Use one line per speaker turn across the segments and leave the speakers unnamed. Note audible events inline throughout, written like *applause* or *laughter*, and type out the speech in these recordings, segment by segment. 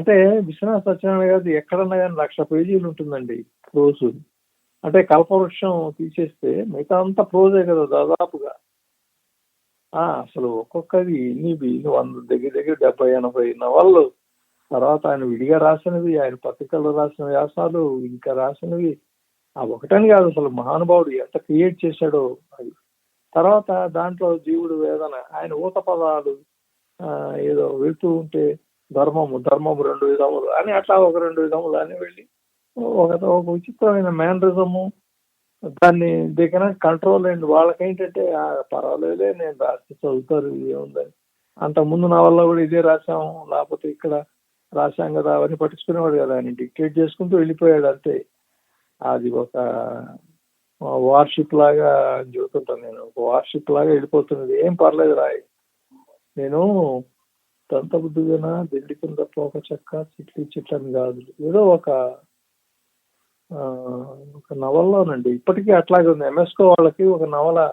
అంటే విశ్వనాథ సత్యనారాయణ గారి ఎక్కడన్నా కానీ లక్ష పేజీలు ఉంటుందండి ప్రోజు అంటే కల్పవృక్షం తీసేస్తే మిగతా అంతా ప్రోజే కదా దాదాపుగా. ఆ, అసలు ఒక్కొక్కది ఇన్ని వంద దగ్గర దగ్గర డెబ్బై ఎనభై నవళ్ళు తర్వాత ఆయన విడిగా రాసినవి ఆయన పత్రికల్లో రాసిన వ్యాసాలు ఇంకా రాసినవి. ఆ ఒకటని కాదు అసలు మహానుభావుడు ఎంత క్రియేట్ చేశాడో అది. తర్వాత దాంట్లో జీవుడు వేదన ఆయన ఊత పదాలు ఆ, ఏదో వెళ్తూ ఉంటే ధర్మము ధర్మము రెండు విధములు అని అట్లా ఒక రెండు విధములు అని వెళ్ళి ఒక ఒక విచిత్రమైన మేనరిజము దాన్ని దగ్గర కంట్రోల్ అండ్ వాళ్ళకేంటంటే "ఆ, నేను రాసి చదువుతారు ఏముందని అంత ముందు నా వల్ల కూడా ఇదే రాసాము లేకపోతే ఇక్కడ రాశాం కదా అవన్నీ పట్టించుకునేవాడు కదా. అని డిక్టేట్ చేసుకుంటూ వెళ్ళిపోయాడు అంతే. అది ఒక వార్షిప్ లాగా చెబుతుంటాను నేను. ఒక వార్షిప్ లాగా వెళ్ళిపోతున్నది. ఏం పర్లేదు రాయి. నేను తంత బుద్ధిగా దిండి కింద పోక చెక్క చిట్లి చిట్లని కాదు. ఏదో ఒక ఆ, ఒక నవల్లోనండి. ఇప్పటికీ అట్లాగే ఉంది. ఎంఎస్కో వాళ్ళకి ఒక నవల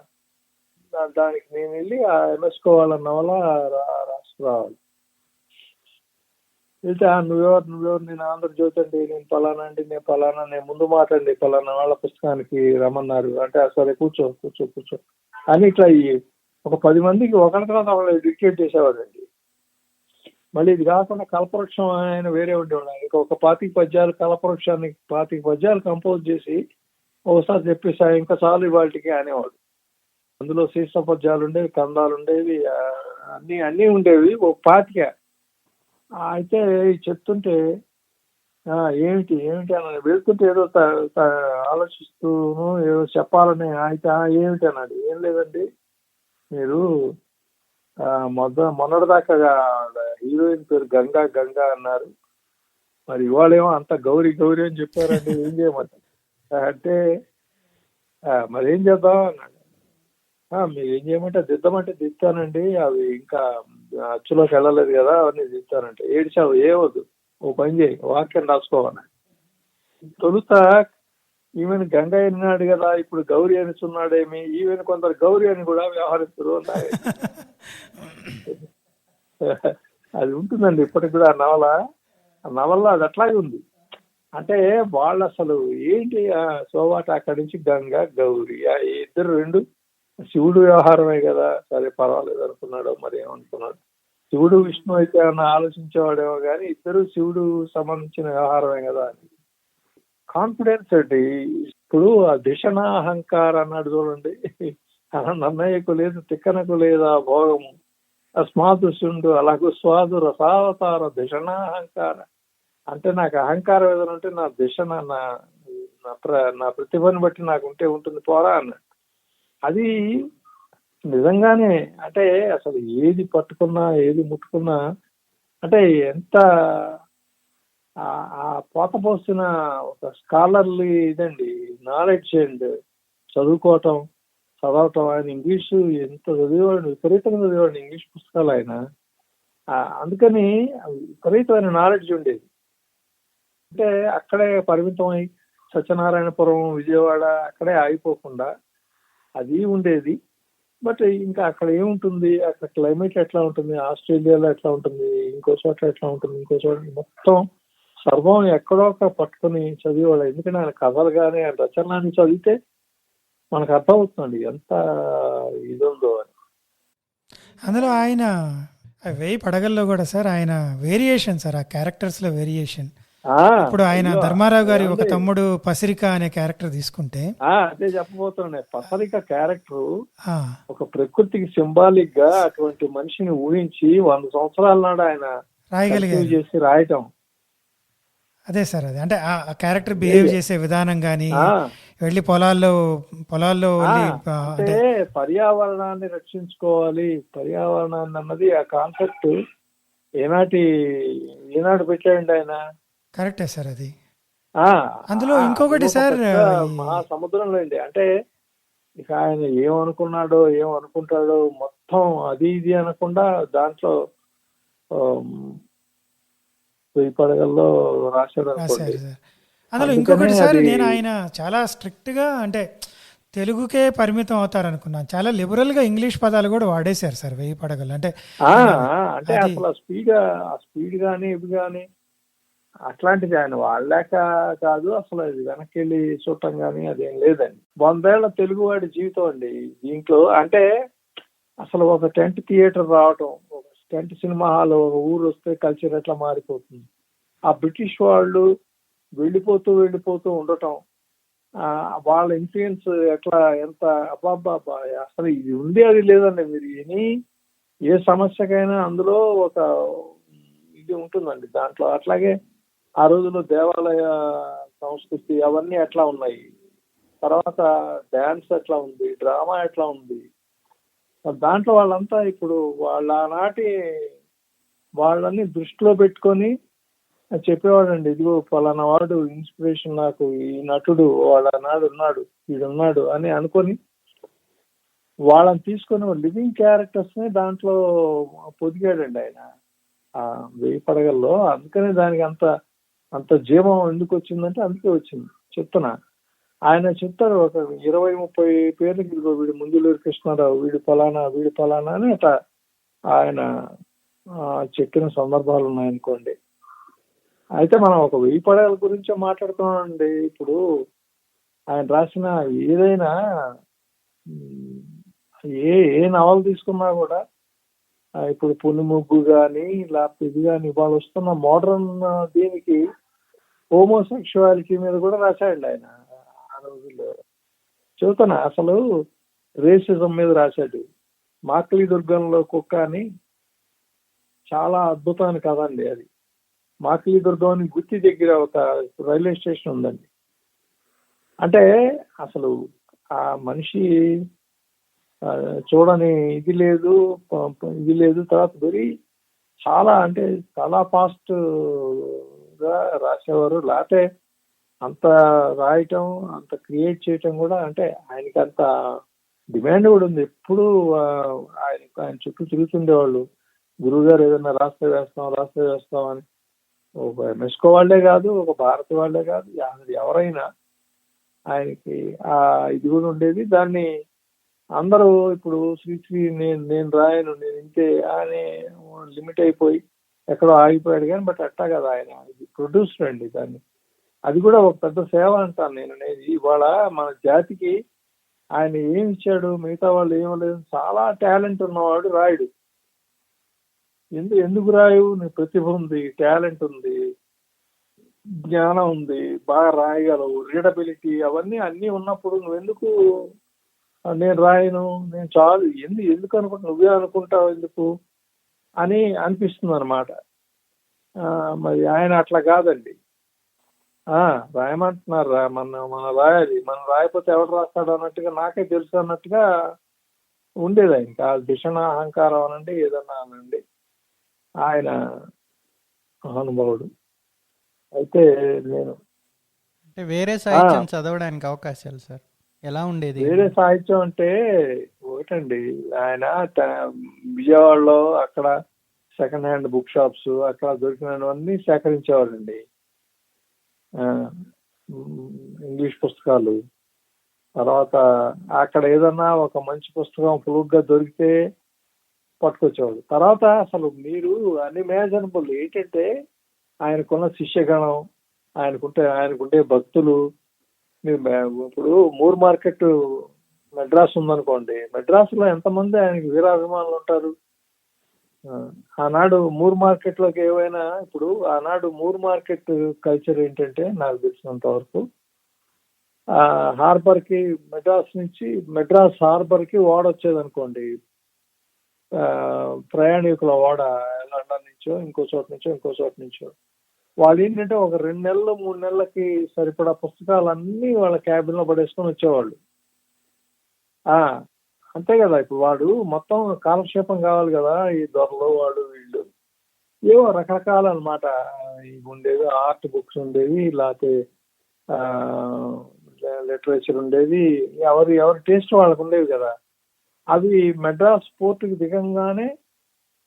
దానికి నేను వెళ్ళి ఆ ఎంఎస్కో వాళ్ళ నవల రా- రాసుకురావాలి వెళ్తే "ఆ, నువ్వెవరు నువ్వెవరు? నేను ఆంధ్రజ్యోతి అండి. నేను పలానా అండి. నేను పలానా. నేను ముందు మాట్లాడి పలానా వాళ్ళ పుస్తకానికి రమ్మన్నారు. అంటే సరే కూర్చో కూర్చో కూర్చో. అని ఇట్లా ఒక పది మందికి ఒకరి తర్వాత ఒకళ్ళు డిక్టేట్ చేసేవాడండి మళ్ళీ ఇది కాకుండా కల్పవృక్షం ఆయన వేరే ఉండేవాడు. ఆయనకి ఒక పాతిక పద్యాలు కల్పవృక్షానికి పాతిక పద్యాలు కంపోజ్ చేసి ఒకసారి చెప్పేసి "ఆ, ఇంకా చాలు ఇవాళకి అనేవాడు. అందులో శీర్ష పద్యాలు ఉండేవి కందాలు ఉండేవి అన్నీ అన్ని ఉండేవి. ఒక పాతిక. అయితే చెప్తుంటే ఏమిటి ఏమిటి అని వెళ్తుంటే ఏదో త- ఆలోచిస్తూను ఏదో చెప్పాలని అయితే ఏమిటి అన్నాడు. ఏం లేదండి. మీరు మొద మొన్నటిదాకా హీరోయిన్ పేరు గంగా గంగా అన్నారు. మరి ఇవాళేమో అంత గౌరీ గౌరీ అని చెప్పారండి. ఏం చేయమంటారు? అంటే "ఆ, మరి ఏం చేద్దాం? అన్నాడు "ఆ, మీరు ఏం చేయమంటే దిద్దామంటే దిద్దానండి. అవి ఇంకా అచ్చులోకి వెళ్ళలేదు కదా అవన్నీ దిద్దానంటే. ఏడిచావు ఏవద్దు ఓ పని చేయి వాక్యం రాసుకోవాలి తొలుత ఈమెను గంగ అన్నాడు కదా ఇప్పుడు గౌరీ అనుచున్నాడేమి ఈమెను కొందరు గౌరీ అని కూడా వ్యవహరిస్తారు. అన్నారు. *laughs* అది ఉంటుందండి ఇప్పటికి కూడా ఆ నవల. ఆ నవల్లో అది అట్లాగే ఉంది. అంటే వాళ్ళు అసలు ఏంటి ఆ సోవాట అక్కడి నుంచి గంగ గౌరీ ఆ ఇద్దరు రెండు శివుడు వ్యవహారమే కదా. సరే పర్వాలేదు అనుకున్నాడు మరి ఏమనుకున్నాడు. శివుడు విష్ణు అయితే అన్న ఆలోచించేవాడేమో కానీ ఇద్దరు శివుడు సంబంధించిన వ్యవహారమే కదా అని. కాన్ఫిడెన్స్ అండి. ఇప్పుడు ఆ దిశణ అహంకార అన్నాడు చూడండి. నన్నయ్యకు లేదు తిక్కనకు లేదా భోగము అస్మాతు శుండు అలాగే స్వాదు రసావతార దిశణ అహంకార. అంటే నాకు అహంకారం ఏదైనా ఉంటే నా దిశన నా నా ప్ర- నా ప్రతిభను బట్టి నాకు ఉంటే ఉంటుంది పోరా అన్నాడు. అది నిజంగానే అంటే అసలు ఏది పట్టుకున్నా ఏది ముట్టుకున్నా అంటే ఎంత ఆ- ఆ పోత పోసిన ఒక స్కాలర్లీ ఇదండి నాలెడ్జ్ అండ్ చదువుకోవటం చదవటం. ఆయన ఇంగ్లీషు ఎంత చదివేవాడు విపరీతంగా చదివేవాడు ఇంగ్లీష్ పుస్తకాలు ఆయన. అందుకని విపరీతమైన నాలెడ్జ్ ఉండేది. అంటే అక్కడే పరిమితమై సత్యనారాయణపురం విజయవాడ అక్కడే ఆగిపోకుండా అది ఉండేది. బట్ ఇంకా అక్కడ ఏముంటుంది? అక్కడ క్లైమేట్ ఎట్లా ఉంటుంది? ఆస్ట్రేలియాలో ఎట్లా ఉంటుంది? ఇంకో చోట ఎట్లా ఉంటుంది? ఇంకో చోట మొత్తం సర్వం ఎక్కడో ఒక పట్టుకొని చదివేవాడు ఎందుకంటే ఆయన కథలు కానీ ఆయన రచనలని చదివితే మనకు అర్థమవుతుంది ఎంత ఇది ఉందో అని.
అందులో ఆయన వేయి పడగల్లో కూడా సార్ ఆయన వేరియేషన్ సార్ ఆ క్యారెక్టర్స్లో వేరియేషన్. ఇప్పుడు ఆయన ధర్మారావు గారి ఒక. తమ్ముడు పసిరిక అనే క్యారెక్టర్ తీసుకుంటే
అదే చెప్పబోతున్నాయి పసరిక క్యారెక్టర్ ఒక ప్రకృతికి సింబాలిక్గా అటువంటి మనిషిని ఊహించి వంద సంవత్సరాల నాడు ఆయన
రాయగలిగారు.
చేసి రాయటం.
అదే సార్ అదే. అంటే ఆ క్యారెక్టర్ బిహేవ్ చేసే విధానం కానీ వెళ్ళి పొలాల్లో పొలాల్లో
అంటే పర్యావరణాన్ని రక్షించుకోవాలి. పర్యావరణాన్ని అన్నది ఆ కాన్సెప్ట్ ఏనాటి ఏనాడు పెట్టాడండి ఆయన?
కరెక్టే సార్ అది.
ఆ,
అందులో ఇంకొకటి సార్,
పెద్ద
ఈ-
మహాసముద్రంలో అండి. అంటే ఇక ఆయన ఏమనుకున్నాడో ఏమనుకుంటాడో మొత్తం అది ఇది అనకుండా దాంట్లో వెయ్యి పడగల్లో రాశాడు అనుకోండి.
రాశారు సార్ అందులో ఇంకొకటి సార్ నేను ఆయన చాలా స్ట్రిక్ట్గా అంటే తెలుగుకే పరిమితం అవుతారు అనుకున్నాను. చాలా లిబరల్గా ఇంగ్లీష్ పదాలు కూడా వాడేశారు సార్ వెయ్యి పడగలు. అంటే
అంటే అసలు స్పీడ్ స్పీడ్ గానీ ఇవి గానీ అట్లాంటిది ఆయన వాళ్ళాక కాదు. అసలు అది వెనక్కి వెళ్ళి చూడటం కానీ అదేం లేదండి. వందేళ్ళ తెలుగువాడి జీవితం అండి. దీంట్లో అంటే అసలు ఒక టెంట్ థియేటర్ రావటం టెంట్ సినిమా హాల్ ఒక ఊరు వస్తే కల్చర్ ఎట్లా మారిపోతుంది? ఆ బ్రిటిష్ వాళ్ళు వెళ్ళిపోతూ వెళ్ళిపోతూ ఉండటం ఆ, వాళ్ళ ఇన్ఫ్లుయెన్స్ ఎట్లా ఎంత అబ్బాబ్బా అసలు ఇది ఉంది అది లేదండి. మీరు ఎనీ ఏ సమస్యకైనా అందులో ఒక ఇది ఉంటుందండి. దాంట్లో అట్లాగే ఆ రోజుల్లో దేవాలయ సంస్కృతి అవన్నీ ఎట్లా ఉన్నాయి? తర్వాత డ్యాన్స్ ఎట్లా ఉంది? డ్రామా ఎట్లా ఉంది? దాంట్లో వాళ్ళంతా ఇప్పుడు వాళ్ళ నాటి వాళ్ళని దృష్టిలో పెట్టుకొని చెప్పేవాడండి ఇదిగో ఫలానా వాడు ఇన్స్పిరేషన్ నాకు ఈ నటుడు వాళ్ళ నాడు ఉన్నాడు వీడున్నాడు అని అనుకొని వాళ్ళని తీసుకొని లివింగ్ క్యారెక్టర్స్ని దాంట్లో పొదిగాడండి ఆయన. ఆ వెయ్యి పడగల్లో అందుకనే దానికి అంత అంత జీవం ఎందుకు వచ్చిందంటే అందుకే వచ్చింది. చెప్తున్నా. ఆయన చెప్తారు ఒక ఇరవై ముప్పై పేర్లకి ఇదిగో వీడు ముందులూరు కృష్ణారావు వీడు ఫలానా వీడు ఫలానా అని అట్లా ఆయన చెప్పిన సందర్భాలు ఉన్నాయనుకోండి. అయితే మనం ఒక వెయ్యి పడగల గురించే మాట్లాడుతున్నామండి. ఇప్పుడు ఆయన రాసిన ఏదైనా ఏ ఏ నవలు తీసుకున్నా కూడా ఇప్పుడు పులిముగ్గు కానీ లేకపోతే ఇది కానీ ఇవాళ వస్తున్న మోడర్న్ దీనికి హోమోసెక్షువాలిటీ మీద కూడా రాశాడు ఆయన. ఆ రోజుల్లో. చూతన అసలు రేసిజం మీద రాశాడు మాక్లీ దుర్గంలో కుక్క అని చాలా అద్భుతమైన కథ అండి అది. మాక్లీ దుర్గం అని గుత్తి దగ్గర ఒక రైల్వే స్టేషన్ ఉందండి. అంటే అసలు ఆ మనిషి చూడని ఇది లేదు ఇది లేదు తర్వాత వెరీ చాలా అంటే చాలా ఫాస్ట్గా రాసేవారు. లేకపోతే అంత రాయటం అంత క్రియేట్ చేయటం కూడా అంటే ఆయనకి అంత డిమాండ్ కూడా ఉంది. ఎప్పుడు ఆయన ఆయన చుట్టూ తిరుగుతుండేవాళ్ళు. గురువు గారు ఏదైనా రాస్తే వేస్తాం రాస్తే వేస్తాం అని. ఒక మెస్కో వాళ్ళే కాదు ఒక భారతి వాళ్ళే కాదు అసలు ఎవరైనా ఆయనకి ఆ ఇది కూడా ఉండేది. దాన్ని అందరూ ఇప్పుడు శ్రీశ్రీ నేను నేను రాయను నేను ఇంతే అని లిమిట్ అయిపోయి ఎక్కడో ఆగిపోయాడు కానీ బట్ అట్టా కదా ఆయన. ఇది ప్రొడ్యూసర్ అండి దాన్ని. అది కూడా ఒక పెద్ద సేవ అంటాను నేను అనేది. ఇవాళ మన జాతికి ఆయన ఏమి ఇచ్చాడు మిగతా వాళ్ళు ఏం లేదు చాలా టాలెంట్ ఉన్నవాడు రాయుడు. ఎందు ఎందుకు రాయు నీ ప్రతిభ ఉంది టాలెంట్ ఉంది జ్ఞానం ఉంది బాగా రాయగలవు రీడబిలిటీ అవన్నీ అన్నీ ఉన్నప్పుడు నువ్వెందుకు నేను రాయను? నేను చాలు ఎందు ఎందుకు అనుకుంటా నువ్వే అనుకుంటావు ఎందుకు? అని అనిపిస్తుంది అనమాట మరి ఆయన అట్లా కాదండి. రాయమంటున్నారు రా మన మనం రాయాలి. మనం రాయకపోతే ఎవరు రాస్తాడు అన్నట్టుగా నాకే తెలుసు అన్నట్టుగా ఉండేది ఆయనకి ఆ దిశణ అహంకారం అనండి ఏదన్నా అనండి. ఆయన మహానుభావుడు. అయితే నేను
అంటే వేరే సాహిత్యం చదవడానికి అవకాశాలు సార్. ఎలా ఉండేది?
వేరే సాహిత్యం అంటే ఒకటండి. ఆయన విజయవాడలో అక్కడ సెకండ్ హ్యాండ్ బుక్ షాప్స్ అక్కడ దొరికినవన్నీ సేకరించేవాళ్ళండి ఇంగ్లీష్ పుస్తకాలు. తర్వాత అక్కడ ఏదన్నా ఒక మంచి పుస్తకం పులుగ్గా దొరికితే పట్టుకొచ్చేవాడు. తర్వాత అసలు మీరు అన్ఇమాజినబుల్ ఏంటంటే ఆయనకున్న శిష్యగణం ఆయనకుంటే ఆయనకుంటే భక్తులు. మీరు ఇప్పుడు మూర్ మార్కెట్ మెడ్రాస్ ఉందనుకోండి మెడ్రాస్లో ఎంతమంది ఆయనకి వీరాభిమానులు ఉంటారు? ఆనాడు మూర్ మార్కెట్లోకి ఏవైనా ఇప్పుడు ఆనాడు మూర్ మార్కెట్ కల్చర్ ఏంటంటే నాకు తెలిసినంత వరకు ఆ హార్బర్కి మెడ్రాస్ నుంచి మెడ్రాస్ హార్బర్కి ఓడ వచ్చేది అనుకోండి ఆ, ప్రయాణికుల ఓడ లండన్ నుంచో ఇంకో చోట నుంచో ఇంకో చోట నుంచో వాళ్ళు ఏంటంటే ఒక రెండు నెలలు మూడు నెలలకి సరిపడా పుస్తకాలన్నీ వాళ్ళ క్యాబిన్లో పడేసుకొని వచ్చేవాళ్ళు. ఆ అంతే కదా ఇప్పుడు వాడు మొత్తం కాలక్షేపం కావాలి కదా ఈ దొరలు వాడు వీళ్ళు. ఏవో రకరకాల అనమాట ఇవి ఉండేవి ఆర్ట్ బుక్స్ ఉండేవి లేకపోతే లిటరేచర్ ఉండేది ఎవరి ఎవరి టేస్ట్ వాళ్ళకు ఉండేవి కదా. అవి మెడ్రాస్ పోర్టుకి దిగంగానే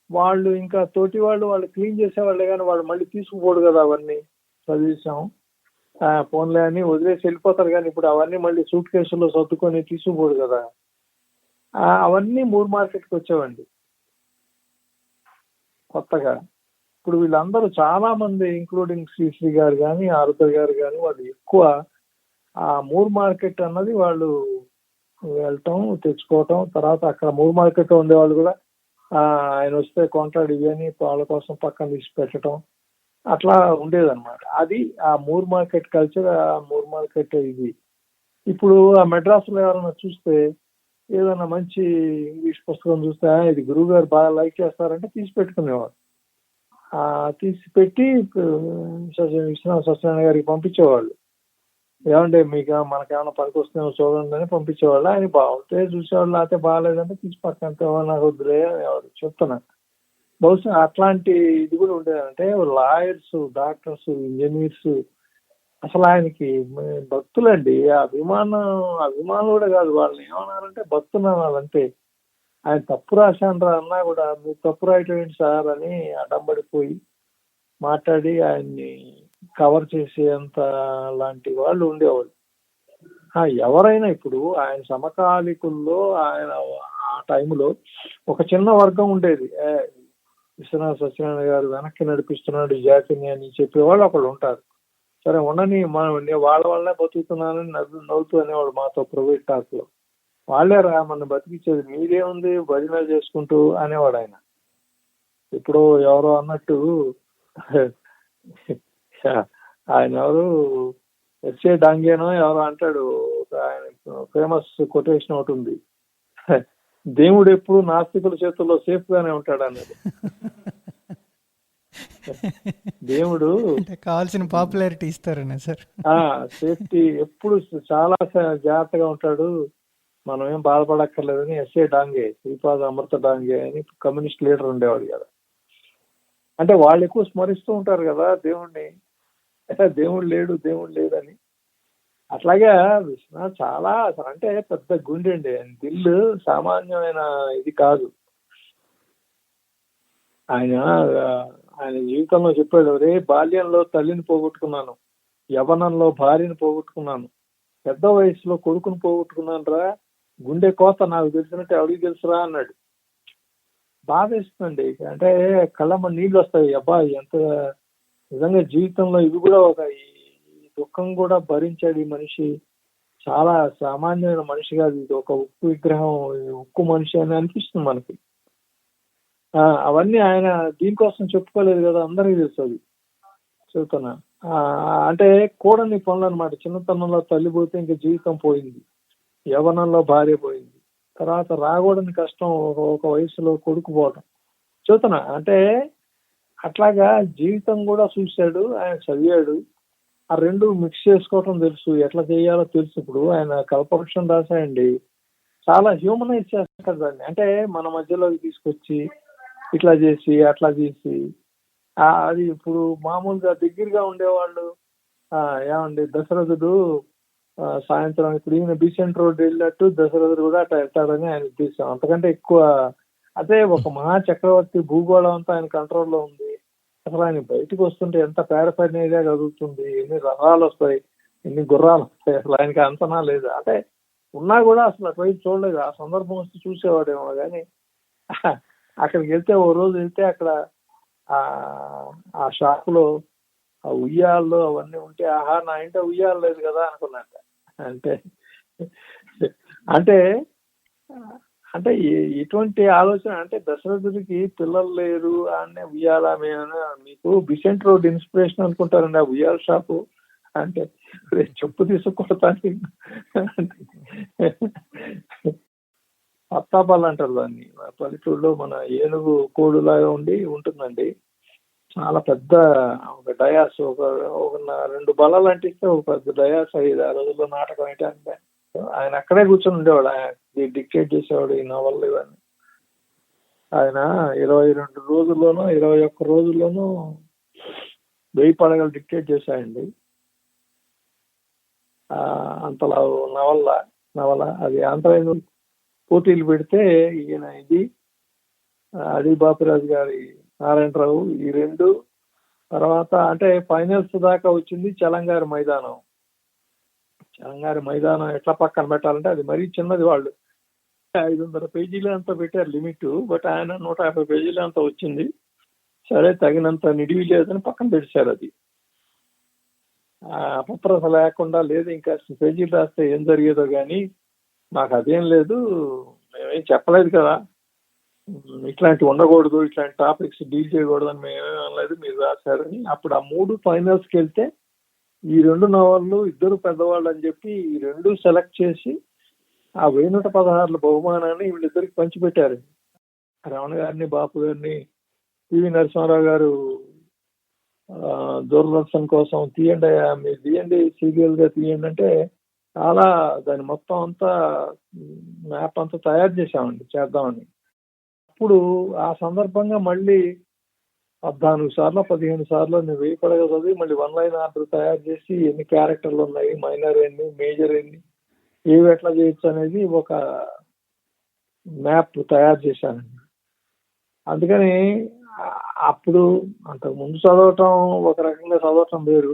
వాళ్ళు ఇంకా తోటి వాళ్ళు వాళ్ళు క్లీన్ చేసేవాళ్ళే కానీ వాళ్ళు మళ్ళీ తీసుకుపోడు కదా అవన్నీ. చదివిస్తాం. ఫోన్లే పోన్లే అని వదిలేసి వెళ్ళిపోతారు కానీ ఇప్పుడు అవన్నీ మళ్ళీ సూట్ కేసుల్లో సర్దుకొని తీసుకుపోడు కదా. అవన్నీ మూర్ మార్కెట్కి వచ్చావండి. కొత్తగా. ఇప్పుడు వీళ్ళందరూ చాలా మంది ఇంక్లూడింగ్ శ్రీశ్రీ గారు కానీ ఆరుద్ర గారు కానీ వాళ్ళు ఎక్కువ ఆ మూర్ మార్కెట్ అన్నది వాళ్ళు వెళ్ళటం తెచ్చుకోవటం తర్వాత అక్కడ మూర్ మార్కెట్ ఉండేవాళ్ళు కూడా ఆయన వస్తే కొంటాడు ఇవని వాళ్ళ కోసం పక్కన తీసి పెట్టడం అట్లా ఉండేదన్నమాట. అది ఆ మూర్ మార్కెట్ కల్చర్ ఆ మూర్ మార్కెట్ ఇది. ఇప్పుడు ఆ మెడ్రాస్లో ఎవరైనా చూస్తే ఏదైనా మంచి ఇంగ్లీష్ పుస్తకం చూస్తే ఇది గురువు గారు బాగా లైక్ చేస్తారంటే తీసి పెట్టుకునేవాడు ఆ, తీసి పెట్టి సత్య- విశ్వనాథ సత్యనారాయణ గారికి పంపించేవాళ్ళు. ఏమంటే మీకు మనకేమైనా పనికి వస్తుందేమో చూడండి అని పంపించేవాళ్ళు. ఆయన బాగుంటే చూసేవాళ్ళు లేకపోతే బాగాలేదంటే తీసి పక్కన నాకు వద్దులే ఎవరు చెప్తున్నా. బహుశా అట్లాంటి ఇది కూడా ఉండేది అంటే లాయర్స్ డాక్టర్స్ ఇంజనీర్స్ అసలు ఆయనకి భక్తులండి. అభిమానం అభిమానం కూడా కాదు వాళ్ళని ఏమన్నారంటే భక్తులు అన్నారు ఆయన తప్పు రాశాను రా అన్నా కూడా మీరు తప్పు రాయటం ఏంటి సార్ అని అడంబడిపోయి మాట్లాడి ఆయన్ని కవర్ చేసేంత లాంటి వాళ్ళు ఉండేవాళ్ళు. ఆ, ఎవరైనా ఇప్పుడు ఆయన సమకాలికుల్లో ఆయన ఆ టైంలో ఒక చిన్న వర్గం ఉండేది. విశ్వనాథ్ విశ్వనాథ సత్యనారాయణ గారు వెనక్కి నడిపిస్తున్నాడు జాతిని అని చెప్పేవాళ్ళు ఒకళ్ళు ఉంటారు. సరే ఉండని మనం నేను వాళ్ళ వల్లనే బతుకుతున్నానని నవ్వు నవ్వుతూ అనేవాడు మాతో ప్రైవేట్ టాక్లో వాళ్ళే రా మన బతికిచ్చేది మీరేముంది భజన చేసుకుంటూ అనేవాడు ఆయన. ఇప్పుడు ఎవరో అన్నట్టు ఆయన ఎవరు? ఎస్ఏ డాంగేనో ఎవరో అంటాడు. ఒక ఆయన ఫేమస్ కొటేషన్ ఒకటి ఉంది. దేవుడు ఎప్పుడు నాస్తికుల చేతుల్లో సేఫ్ గానే ఉంటాడు అనేది దేవుడు
కావాల్సిన పాపులారిటీ ఇస్తారనే సార్.
ఆ సేఫ్టీ ఎప్పుడు చాలా జాగ్రత్తగా ఉంటాడు. మనం ఏం బాధపడక్కర్లేదని ఎస్ఏ డాంగే శ్రీపాద అమృత డాంగే అని కమ్యూనిస్ట్ లీడర్ ఉండేవాడు కదా. అంటే వాళ్ళు ఎక్కువ స్మరిస్తూ ఉంటారు కదా దేవుణ్ణి. అంటే *laughs* దేవుడు లేడు దేవుడు లేదని అట్లాగే విశ్వనాథ్ చాలా అసలు అంటే పెద్ద గుండె అండి. దిల్లు సామాన్యమైన ఇది కాదు. ఆయన ఆయన జీవితంలో చెప్పాడు రే బాల్యంలో తల్లిని పోగొట్టుకున్నాను యవనంలో భార్యను పోగొట్టుకున్నాను పెద్ద వయసులో కొడుకును పోగొట్టుకున్నాను రా గుండె కోత నాకు తెలిసినట్టు ఎవరికి తెలుసురా అన్నాడు. బాధేస్తుందండి అంటే కళ్ళమ్మ నీళ్ళు వస్తాయి. అబ్బా ఎంత నిజంగా జీవితంలో ఇది కూడా ఒక ఈ దుఃఖం కూడా భరించాడు ఈ మనిషి. చాలా సామాన్యమైన మనిషి కాదు. ఇది ఒక ఉక్కు విగ్రహం ఉక్కు మనిషి అని అనిపిస్తుంది మనకి. అవన్నీ ఆయన దీనికోసం చెప్పుకోలేదు కదా అందరికీ తెలుసు అది. చెబుతున్నా ఆ, అంటే కూడని పనులు అనమాట చిన్నతనంలో తల్లి పోతే ఇంకా జీవితం పోయింది. యవనంలో భార్య పోయింది. తర్వాత రాకూడని కష్టం ఒక వయసులో కొడుకు పోవటం. చెబుతున్నా అంటే అట్లాగా జీవితం కూడా చూశాడు ఆయన చదివాడు. ఆ రెండు మిక్స్ చేసుకోవటం తెలుసు. ఎట్లా చేయాలో తెలుసు. ఇప్పుడు ఆయన కల్పవృక్షం రాశాయండి చాలా హ్యూమనైజ్ చేస్తాడు దాన్ని. అంటే మన మధ్యలోకి తీసుకొచ్చి ఇట్లా చేసి అట్లా చేసి. అది ఇప్పుడు మామూలుగా దగ్గరగా ఉండేవాళ్ళు ఆ, ఏమండి దశరథుడు సాయంత్రం ఇప్పుడు ఈయన బీసెంట్ రోడ్ వెళ్ళినట్టు దశరథుడు కూడా అట్లా వెళ్తాడని ఆయన ఉద్దేశం. అంతకంటే ఎక్కువ అదే ఒక మహా చక్రవర్తి భూగోళం అంతా ఆయన కంట్రోల్లో ఉంది. అసలు ఆయన బయటకు వస్తుంటే ఎంత పేరపడినగా కదులుతుంది ఎన్ని రథాలు వస్తాయి ఎన్ని గుర్రాలు వస్తాయి అసలు ఆయనకి అంతనా లేదు? అంటే ఉన్నా కూడా అసలు అటువైపు చూడలేదు. ఆ సందర్భం వస్తే చూసేవాడేమో కానీ అక్కడికి వెళ్తే ఓ రోజు వెళ్తే అక్కడ ఆ ఆ షాప్లో ఆ ఉయ్యాల్లో అవన్నీ ఉంటే ఆహా నా ఇంట ఉయ్యాలు లేదు కదా అనుకున్నట్ట అంటే అంటే అంటే ఎటువంటి ఆలోచన అంటే దశరథుడికి పిల్లలు లేరు అనే ఉయ్యాల మేము మీకు బిసెంట్ రోడ్ ఇన్స్పిరేషన్ అనుకుంటారండి ఆ ఉయ్యాల షాపు. అంటే చెప్పు తీసుకొడతాను పత్తాపాలు అంటారు దాన్ని. పల్లెటూరులో మన ఏనుగు కోడులాగా ఉండి ఉంటుందండి. చాలా పెద్ద ఒక డయాస్ ఒక ఒక రెండు బలాలు అంటిస్తే ఒక పెద్ద డయాస్ ఐదు ఆ రోజుల్లో నాటకం ఏంటంటే ఆయన అక్కడే కూర్చొని ఉండేవాడు. ఆయన డిక్టేట్ చేసేవాడు ఈ నవళ్ళు ఇవన్నీ. ఆయన ఇరవై రెండు రోజుల్లోనూ ఇరవై ఒక్క రోజుల్లోనూ వెయ్యి పడగలు డిక్టేట్ చేశాయండి అంతలా నవల నవల అది ఆంధ్ర పోటీలు పెడితే ఈయన ఇది అడి బాపురాజు గారి నారాయణరావు ఈ రెండు. తర్వాత అంటే ఫైనల్స్ దాకా వచ్చింది చలంగారి మైదానం. చలంగారి మైదానం ఎట్లా పక్కన పెట్టాలంటే అది మరీ చిన్నది వాళ్ళు. ఐదు వందల పేజీలు అంతా పెట్టారు లిమిట్ బట్ ఆయన నూట యాభై పేజీలు అంతా వచ్చింది. సరే తగినంత నిడివి లేదని పక్కన పెట్టారు అది. ఆ లేకుండా లేదు ఇంకా పేజీలు రాస్తే ఏం జరిగేదో కానీ నాకు అదేం లేదు. మేమేం చెప్పలేదు కదా. ఇట్లాంటివి ఇట్లాంటి ఉండకూడదు ఇట్లాంటి టాపిక్స్ డీల్ చేయకూడదని మేమేం అనలేదు మీరు రాశారని. అప్పుడు ఆ మూడు ఫైనల్స్కి వెళ్తే ఈ రెండు నవళ్ళు ఇద్దరు పెద్దవాళ్ళు అని చెప్పి ఈ రెండు సెలెక్ట్ చేసి ఆ వెయ్యి నూట పదహారుల బహుమానాన్ని వీళ్ళిద్దరికి పంచిపెట్టారు. రమణ గారిని బాపు గారిని పివి నరసింహారావు గారు దూరదర్శన్ కోసం తీయండి మీరు తీయండి సీరియల్గా తీయండి అంటే చాలా దాని మొత్తం అంతా మ్యాప్ అంతా తయారు చేశామండి చేద్దామని. అప్పుడు ఆ సందర్భంగా మళ్ళీ పద్నాలుగు సార్లు పదిహేను సార్లు నేను వెయ్యి పడగ చదివి మళ్ళీ వన్ లైన్ ఆర్డర్ తయారు చేసి ఎన్ని క్యారెక్టర్లు ఉన్నాయి మైనర్ ఎన్ని మేజర్ ఎన్ని ఏవి ఎట్లా చేయొచ్చు అనేది ఒక మ్యాప్ తయారు చేశానండి. అందుకని అప్పుడు అంతకు ముందు చదవటం ఒక రకంగా చదవటం వేరు.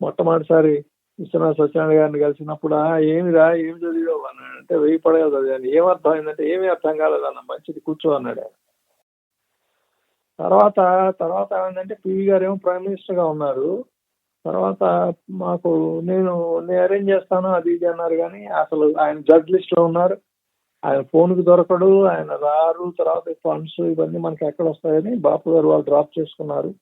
మొట్టమొదటిసారి విశ్వనాథ్ సత్యనారాయణ గారిని కలిసినప్పుడు "ఆ, ఏమిరా ఏమి చదివావు? అన్నాడు. అంటే వెయ్యి పడగలు చదివాను. ఏం అర్థం అయిందంటే ఏమీ అర్థం కాలేదన్న మంచిది కూర్చో అన్నాడు ఆయన. తర్వాత తర్వాత ఏమైందంటే పివి గారు ఏమో ప్రైమ్ మినిస్టర్గా ఉన్నారు. తర్వాత మాకు నేను నేను అరేంజ్ చేస్తాను అది ఇది అన్నారు. కానీ అసలు ఆయన జడ్జ్ లిస్ట్లో ఉన్నారు. ఆయన ఫోన్కి దొరకడు ఆయన రారు తర్వాత ఫండ్స్ ఇవన్నీ మనకి ఎక్కడ వస్తాయని బాపు గారు వాళ్ళు డ్రాప్ చేసుకున్నారు.